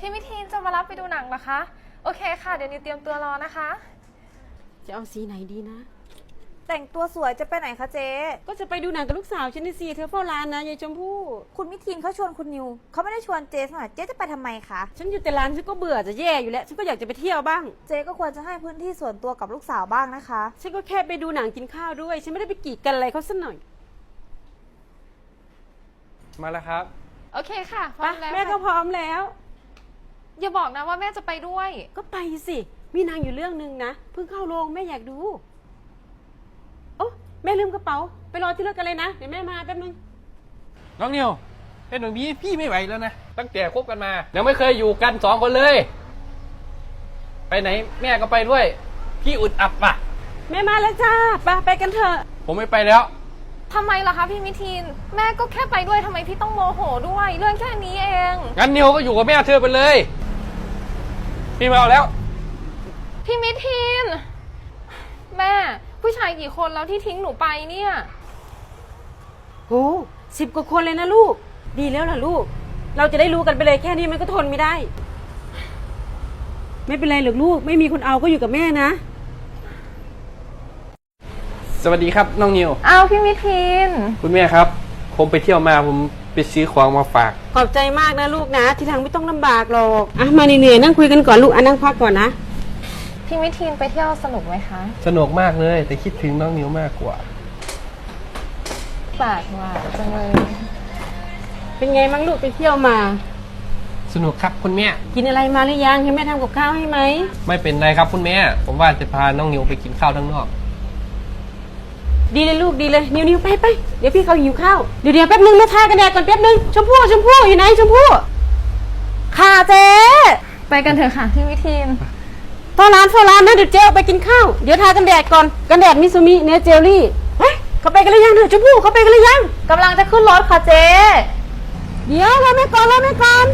พี่มิทีนจะมารับไปดูหนังเหรอคะ โอเคค่ะ เดี๋ยวนิวเตรียมตัวรอนะคะ จะเอาสีไหนดีนะ แต่งตัวสวยจะไปไหนคะเจ๊ก็จะไปดูหนังกับลูกสาวฉันนี่สิเธอเฝ้าร้านนะยายชมพู่ คุณมิทินเขาชวนคุณนิวเขาไม่ได้ชวนเจ๊สมัเจ๊จะไปทำไมคะฉันอยู่แต่ร้านฉันก็เบื่อจะแย่อยู่แล้ว ฉันก็อยากจะไปเที่ยวบ้าง เจ๊ก็ควรจะให้พื้นที่ส่วนตัวกับลูกสาวบ้างนะคะ ฉันก็แค่ไปดูหนังกินข้าวด้วย ฉันไม่ได้ไปกีดกันอะไรเขาสักหน่อยมาแล้วครับ โอเคค่ะพไปร้อมแล้วแม่ก็ค่ะพร้อมแล้ว อย่าบอกนะว่าแม่จะไปด้วย ก็ไปสิ มีหนางอยู่เรื่องหนึ่งนะ เพิ่งเข้าโรงแม่อยากดู โอ้แม่ลืมกระเป๋า ไปรอที่รถกันเลยนะ เดี๋ยวแม่มาแป๊บนึง น้องนิวเป็นแบบนี้พี่ไม่ไหวแล้วนะ ตั้งแต่คบกันมา ยังไม่เคยอยู่กันสองคนเลย ไปไหนแม่ก็ไปด้วย พี่อุดอับปะแม่มาแล้วจ้าไปไปกันเถอะ ผมไม่ไปแล้ว ทำไมล่ะคะพี่มิทีน แม่ก็แค่ไปด้วยทำไมพี่ต้องโมโหด้วย เรื่องแค่นี้เอง งั้นนิวก็อยู่กับแม่เธอไปเลย พี่ไม่เอาแล้ว พี่มิทีนแม่ ผู้ชายกี่คนแล้วที่ทิ้งหนูไปเนี่ย โอ้สิบกว่าคนเลยนะลูก ดีแล้วล่ะลูก เราจะได้รู้กันไปเลยแค่นี้มันก็ทนไม่ได้ ไม่เป็นไรหรอกลูก ไม่มีคนเอาก็อยู่กับแม่นะ สวัสดีครับน้องนิวอ้าวพี่มิทีนคุณแม่ครับ ผมไปเที่ยวมาผม ไปซื้อของมาฝาก ขอบใจมากนะลูกนะ ทีหลังไม่ต้องลำบากหรอกอะมาเหนื่อยๆนั่งคุยกันก่อนลูกอะนั่งพักก่อนนะ พี่มิทีนไปเที่ยวสนุกไหมคะสนุกมากเลย แต่คิดถึงน้องนิวมากกว่า ปากหวานจังเลย เป็นไงมั่งลูกไปเที่ยวมา สนุกครับคุณแม่ กินอะไรมาหรือยังให้แม่ทำกับข้าวให้ไหมไม่เป็นไรครับคุณแม่ ผมว่าจะพาน้องนิวไปกินข้าวทั้างนอก ดีเลยลูกดีเลยนิวนิวไปไปเดี๋ยวพี่เขาหิวข้าวเดี๋ยวเดี๋ยวแป๊บนึงแม่ทากันแดดก่อนแป๊บนึงชมพู่ชมพู่อยู่ไหนชมพู่ค่ะเจ๊ไปกันเถอะค่ะพี่มิทีนเฝ้าร้านเฝ้าร้านนะเดี๋ยวเจ๊เอาไปกินข้าวเดี๋ยวทากันแดดก่อนกันแดดมิซูมิเนื้อเจลลี่เฮ้ยเขาไปกันหรือยังเถอะชมพู่เขาไปกันหรือยังกำลังจะขึ้นรถค่ะเจ๊เดี๋ยวรอแม่ก่อนรอแม่ก่อน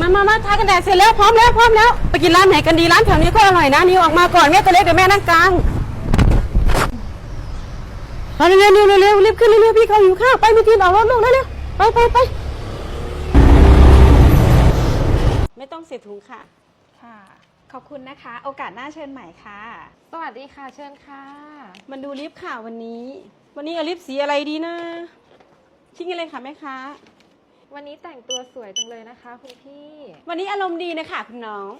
มามามาทากันแดดเสร็จแล้วพร้อมแล้วพร้อมแล้วไปกินร้านไหนกันดีร้านแถวนี้ก็อร่อยนะนิวออกมาก่อนแม่ตัวเล็กเดี๋ยวแม่นั่งกลาง เอาเร็วเร็วเร็วเร็วรีบขึ้นเร็วๆพี่เขาหิวข้าวไปมิทีนออกรถลูกเร็วๆไปไปไปไม่ต้องเสียถุงค่ะ ค่ะ ขอบคุณนะคะ โอกาสหน้าเชิญใหม่ค่ะ สวัสดีค่ะเชิญค่ะ มันดูลิฟต์ค่ะวันนี้ วันนี้เอาลิฟต์สีอะไรดีนะคิดกันเลยค่ะแม่ค้าวันนี้แต่งตัวสวยจังเลยนะคะคุณพี่ วันนี้อารมณ์ดีนะคะคุณน้อง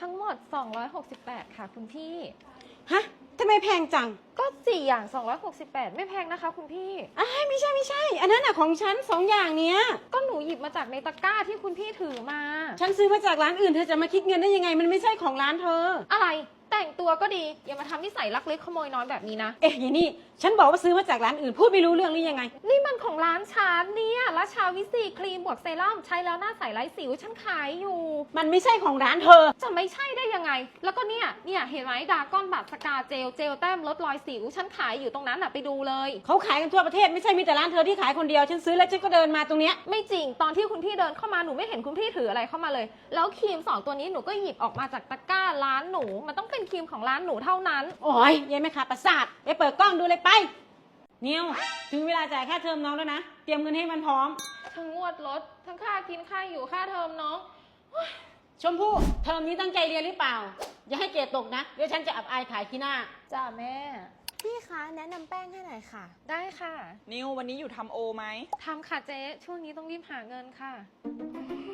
ทั้งหมด 268 ค่ะคุณพี่ ฮะ ทำไมแพงจังก็4อย่าง 268 ไม่แพงนะคะ คุณพี่ อ้ายไม่ใช่ไม่ใช่ อันนั้นน่ะของฉันสองอย่างเนี้ย ก็หนูหยิบมาจากในตะกร้าที่คุณพี่ถือมา ฉันซื้อมาจากร้านอื่นเธอจะมาคิดเงินได้ยังไง มันไม่ใช่ของร้านเธอ อะไรแต่งตัวก็ดี อย่ามาทำนิสัยลักเล็กขโมยน้อยแบบนี้นะ เอ๊ะอยางนี่ ฉันบอกว่าซื้อมาจากร้านอื่นพูดไม่รู้เรื่องหรือยังไง นี่มันของร้านฉันเนี่ ยราชาวิสีครีมบวกเซรั่มใช้แล้วหน้าใสไร้สิวฉันขายอยู่ มันไม่ใช่ของร้านเธอ จะไม่ใช่ได้ยังไง แล้วก็เนี่ยเนี่ยเห็นไหมดาก้อนบัตรสกาเจลเจลแต้มลดรอยสิวฉันขายอยู่ตรงนั้นน่ะไปดูเลย เขาขายกันทั่วประเทศไม่ใช่มีแต่ร้านเธอที่ขายคนเดียวฉันซื้อแล้วฉันก็เดินมาตรงเนี้ยไม่จริงตอนที่คุณพี่เดินเข้ามาหนูไม่เห็นคุณพี่ถืออะไรเข้ามาเลย แล้วครีมสองตัวนี้หนูก็หยิบออกมาจากตะกร้าร้านหนู มันต้องเป็นครีมของร้านหนูเท่านั้น โอ้ยยายแม่ค้าประสาทไปเปิดกล้องดูเลยไป นิวถึงเวลาจ่ายค่าเทอมน้องแล้วนะ เตรียมเงินให้มันพร้อม ทั้งงวดรถ ทั้งค่ากินค่าอยู่ค่าเทอมน้อง ชมพู่เทอมนี้ตั้งใจเรียนหรือเปล่า อย่าให้เกรดตกนะ เดี๋ยวฉันจะอับอายขายขี้หน้า จ้าแม่ พี่คะแนะนำแป้งให้หน่อยค่ะ ได้ค่ะนิววันนี้อยู่ทำโอไหม ทำค่ะเจ๊ ช่วงนี้ต้องรีบหาเงินค่ะช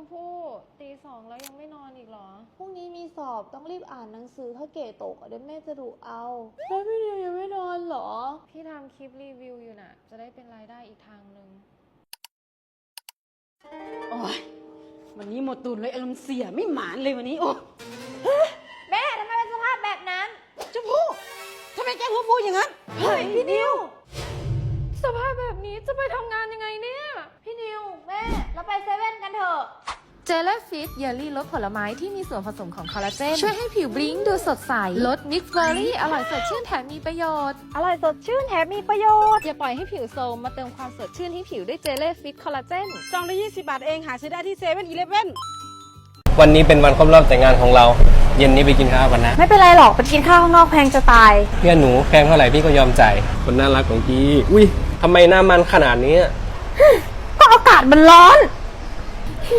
มพู่ตีสองแล้วยังไม่นอนอีกเหรอ พรุ่งนี้มีสอบต้องรีบอ่านหนังสือถ้าเกรดตกอะเดี๋ยวแม่จะดุเอาแล้วพี่นิวยังไม่นอนเหรอ พี่ทำคลิปรีวิวอยู่น่ะ จะได้เป็นรายได้อีกทางหนึ่ง โอ้ยวันนี้หมดตูนเลยอารมณ์เสียไม่หมานเลยวันนี้โอ้แม่ทำไมเป็นสภาพแบบนั้น ชมพู่ทำไมแกหัวฟูอย่างนั้น เฮ้ยพี่นิว สภาพแบบนี้จะไปทำงานยังไงเนี่ย พี่นิว แม่ เราไปเซเว่นกันเถอะ เจล l ฟิตเยลลี่รสผลไม้ที่มีส่วนผสมของคอลลาเจน ช่วยให้ผิวบลิ้งดูสดใสรสมิกซ์เบอร์รี่อร่อยสดชื่นแถมมีประโยชน์ อร่อยสดชื่นแถมมีประโยชน์ อย่าปล่อยให้ผิวโทรมมาเติมความสดชื่นให้ผิวด้วยเจล l ฟิตคอลลาเจนซองละยี่สิบบาทเองหาซื้อได้ที่เซเว่นอีเลฟเว่นวันนี้เป็นวันครบรอบแต่งงานของเรา เย็นนี้ไปกินข้าวกันนะ ไม่เป็นไรหรอกไปกินข้าวข้างนอกแพงจะตาย เพื่อนหนูแพงเท่าไหร่พี่ก็ยอมจ่ายคนน่ารักของพี่ อุ้ยทำไมหน้ามันขนาดนี้ ก็อากาศมันร้อน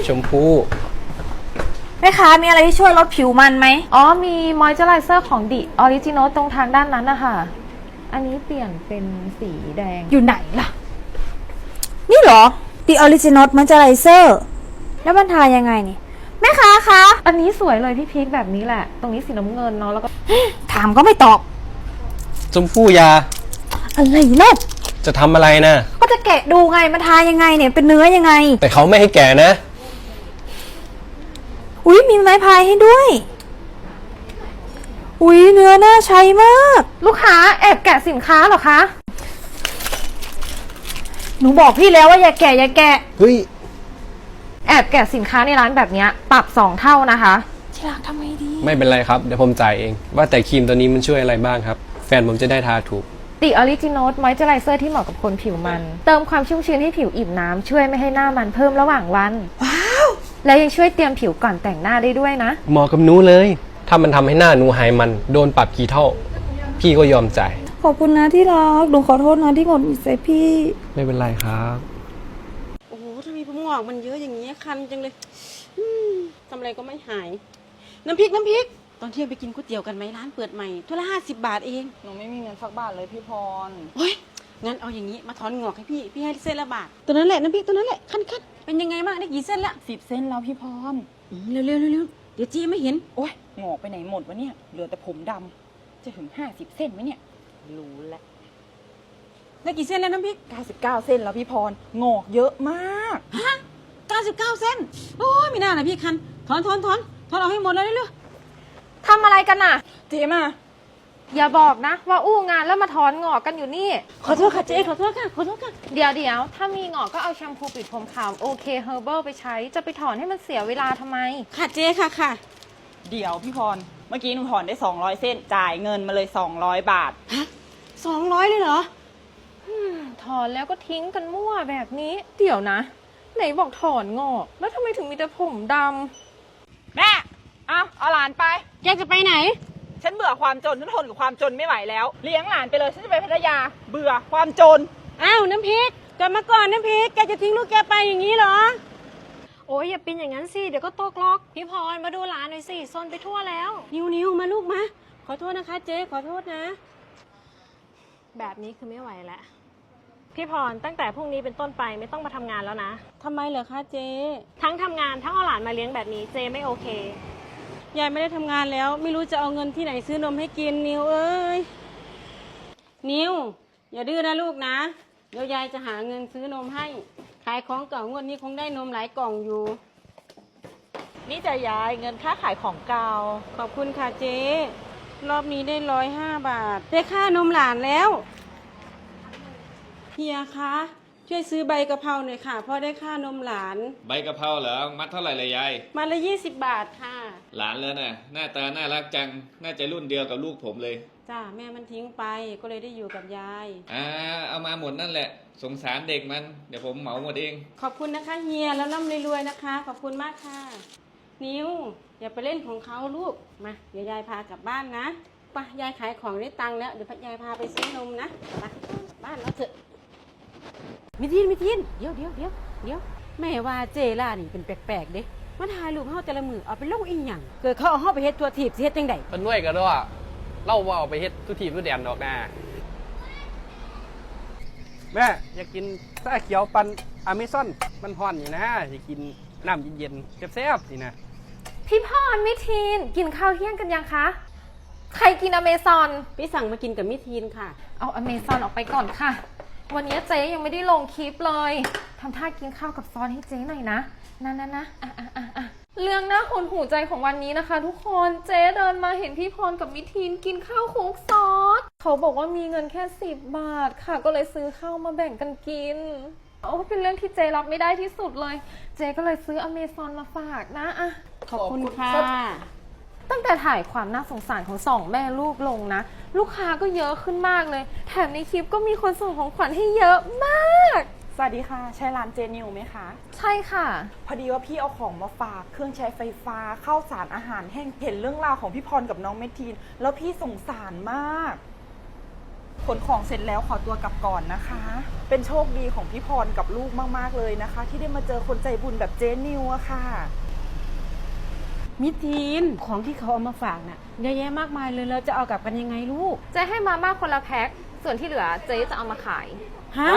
ชมพู่แม่ค้ามีอะไรที่ช่วยลดผิวมันไหม อ๋อ มีมอยเจอไรเซอร์ของดิออริจินอลตรงทางด้านนั้นนะคะอันนี้เปลี่ยนเป็นสีแดง อยู่ไหนล่ะ นี่เหรอ The Original Moisturizer แล้วมันทายังไงนี่ แม่ค้าคะ อันนี้สวยเลยพี่พีคแบบนี้แหละ ตรงนี้สีน้ำเงินเนาะ แล้วก็ ถามก็ไม่ตอบ ชมพู่อยาอะไรเล่ะจะทำอะไรนะ ก็จะแกะดูไงมันทายังไงเนี่ย เป็นเนื้อยังไง แต่เขาไม่ให้แก่นะ อุ้ยมีไม้พายให้ด้วย อุ้ยเนื้อน่าใช้มาก ลูกค้าแอบแกะสินค้าเหรอคะ หนูบอกพี่แล้วว่าอย่าแกะอย่าแกะ เฮ้ย แอบแกะสินค้าในร้านแบบเนี้ยปรับสองเท่านะคะ ที่รักทำไมดี ไม่เป็นไรครับ เดี๋ยวผมจ่ายเอง ว่าแต่ครีมตัวนี้มันช่วยอะไรบ้างครับ แฟนผมจะได้ทาถูก ติออริจินอลมอยเจอไรเซอร์ที่เหมาะกับคนผิวมัน เติมความชุ่มชื้นให้ผิวอิ่มน้ำช่วยไม่ให้หน้ามันเพิ่มระหว่างวัน ว้าว แล้วยังช่วยเตรียมผิวก่อนแต่งหน้าได้ด้วยนะ เหมาะกับหนูเลย ถ้ามันทำให้หน้าหนูหายมันโดนปรับกี่เท่า พี่ก็ยอมจ่าย ขอบคุณนะที่รักหนูขอโทษนะที่หงดหงิดใส่พี่ ไม่เป็นไรครับ โอ้โหทำไมผมงอกมันเยอะอย่างนี้คันจังเลยอืมทำอะไรก็ไม่หาย น้ำพริกน้ำพริก ตอนเที่ยงไปกินก๋วยเตี๋ยวกันไหมร้านเปิดใหม่ถ้วยละห้าสิบบาทเองหนูไม่มีเงินสักบาทเลยพี่พร โอ้ยงั้นเอาอย่างนี้มาถอนงอกให้พี่ พี่ให้เส้นละบาทตัวนั้นแหละน้ำพริกตัวนั้นแหละคันคัน เป็นยังไงบ้างได้กี่เส้นละสิบเส้นแล้วพี่พรอืมเร็วเร็วเร็วเร็วเดี๋ยวจีไม่เห็น โอ้ยงอกไปไหนหมดวะเนี่ย เหลือแต่ผมดำจะถึงห้าสิบเส้นไหมเนี่ย รู้แล้วได้กี่เส้นแล้วน้ำพริก99เส้นแล้วพี่พรงอกเยอะมากฮะ99 เส้น โอ้ยไม่น่านะพี่คัน ถอนถอนถอนถอนเอาให้หมดเลยเร็วทำอะไรกันน่ะ เจ๊มา อย่าบอกนะ ว่าอู้งานแล้วมาถอนงอกกันอยู่นี่ ขอโทษค่ะเจ๊ขอโทษค่ะขอโทษค่ะ เดี๋ยวเดี๋ยวถ้ามีงอกก็เอาแชมพูปิดผมขาวโอเคเฮอร์เบิลไปใช้ จะไปถอนให้มันเสียเวลาทำไม ค่ะเจ๊ค่ะค่ะ เดี๋ยวพี่พร เมื่อกี้หนูถอนได้ 200 เส้น จ่ายเงินมาเลย 200 บาท ฮะสองร้อยเลยเหรอ ถอนแล้วก็ทิ้งกันมั่วแบบนี้ เดี๋ยวนะ ไหนบอกถอนงอก แล้วทำไมถึงมีแต่ผมดแม่ เอาเอาหลานไป แกจะไปไหน ฉันเบื่อความจนฉันทนกับความจนไม่ไหวแล้ว เลี้ยงหลานไปเลยฉันจะไปพัทยา เบื่อความจน อ้าวน้ำพริกกลับมาก่อนน้ำพริกแกจะทิ้งลูกแกไปอย่างนี้เหรอ โอ้ยอย่าเป็นอย่างนั้นสิเดี๋ยวก็ตกล็อกพี่พรมาดูหลานหน่อยสิซนไปทั่วแล้ว นิวนิวมาลูกมา ขอโทษนะคะเจ๊ขอโทษนะ แบบนี้คือไม่ไหวแล้วพี่พรตั้งแต่พรุ่งนี้เป็นต้นไปไม่ต้องมาทำงานแล้วนะ ทำไมเหรอคะเจ๊ ทั้งทำงานทั้งเอาหลานมาเลี้ยงแบบนี้เจไม่โอเค ยายไม่ได้ทำงานแล้ว ไม่รู้จะเอาเงินที่ไหนซื้อนมให้กินนิวเอ้ยนิวอย่าดื้อนะลูกนะ เดี๋ยวยายจะหาเงินซื้อนมให้ ขายของเก่างวดนี้คงได้นมหลายกล่องอยู่ นี่จะยายเงินค่าขายของเก่า ขอบคุณค่ะเจ๊รอบนี้ได้ร้อยห้าบาท ได้ค่านมหลานแล้วเฮียคะ ช่วยซื้อใบกะเพราหน่อยค่ะเพราะได้ค่านมหลาน ใบกะเพราเหรอ มัดเท่าไหร่เลยยาย มาละยี่สิบบาทค่ะ หลานเลยน่ะ หน้าตาน่ารักจัง น่าจะรุ่นเดียวกับลูกผมเลย จ้าแม่มันทิ้งไปก็เลยได้อยู่กับยาย อ่า เอามาหมดนั่นแหละ สงสารเด็กมัน เดี๋ยวผมเหมาหมดเอง ขอบคุณนะคะเฮียแล้วร่ำรวยๆนะคะ ขอบคุณมากค่ะ นิวอย่าไปเล่นของเขาลูก มาเดี๋ยวยายพากลับบ้านนะไปยายขายของได้ตังค์แล้วเดี๋ยวยายพาไปซื้อนมนะไปกลับบ้านแล้วเถอะ มิทินมิทินเดี๋ยวเดี๋ยวเดี๋ยวเดี๋ยวแม่ว่าเจล่านี่เป็นแปลกๆเด้มาถ่ายรูปเฮาแต่ละมือเอาไปลงอีหยังเกิดเขาเอาเฮาไปเฮ็ดตัวถีบสิเฮ็ดจังไดเพิ่นด้วยกันด้วยเล่าว่าเอาไปเฮ็ดทุกทีทุกแดนดอกนาแม่อยากกินชาเขียวปันอเมซอนมันฮ้อนอยู่นะอยากกินน้ำเย็นๆแซ่บๆนี่นะำพี่พรมิทีนกินข้าวเที่ยงกันยังคะใครกินอเมซอนพี่สั่งมากินกับมิทีนค่ะ เอาอเมซอนออกไปก่อนค่ะ วันนี้เจ๊ยังไม่ได้ลงคลิปเลยทำท่ากินข้าวกับซอสให้เจ๊หน่อยนะนะนะนะอะอะอะอะเรื่องน่าหดหูใจของวันนี้นะคะ ทุกคนเจ๊เดินมาเห็นพี่พรกับมิทีนกินข้าวคลุกซอสเขาบอกว่ามีเงินแค่สิบบาทค่ะ ก็เลยซื้อข้าวมาแบ่งกันกินโอ้เป็นเรื่องที่เจ๊รับไม่ได้ที่สุดเลย เจ๊ก็เลยซื้ออเมซอนมาฝากนะอะ ขอบคุณค่ะ ตั้งแต่ถ่ายความน่าสงสารของสองแม่ลูกลงนะ ลูกค้าก็เยอะขึ้นมากเลย แถมในคลิปก็มีคนส่งของขวัญให้เยอะมาก สวัสดีค่ะ ใช่ร้านเจนิวไหมคะ ใช่ค่ะ พอดีว่าพี่เอาของมาฝาก เครื่องใช้ไฟฟ้าข้าวสารอาหารแห้งเห็นเรื่องราวของพี่พรกับน้องเมทีน แล้วพี่สงสารมากขนของเสร็จแล้วขอตัวกลับก่อนนะคะ เป็นโชคดีของพี่พรกับลูกมากๆเลยนะคะ ที่ได้มาเจอคนใจบุญแบบเจนิวอะค่ะ มิทีนของที่เขาเอามาฝากน่ะเยอะแยะมากมายเลยเราจะเอากลับกันยังไงลูก เจ๊ให้มาม่าคนละแพ็คส่วนที่เหลือเจ๊จะเอามาขาย ฮะ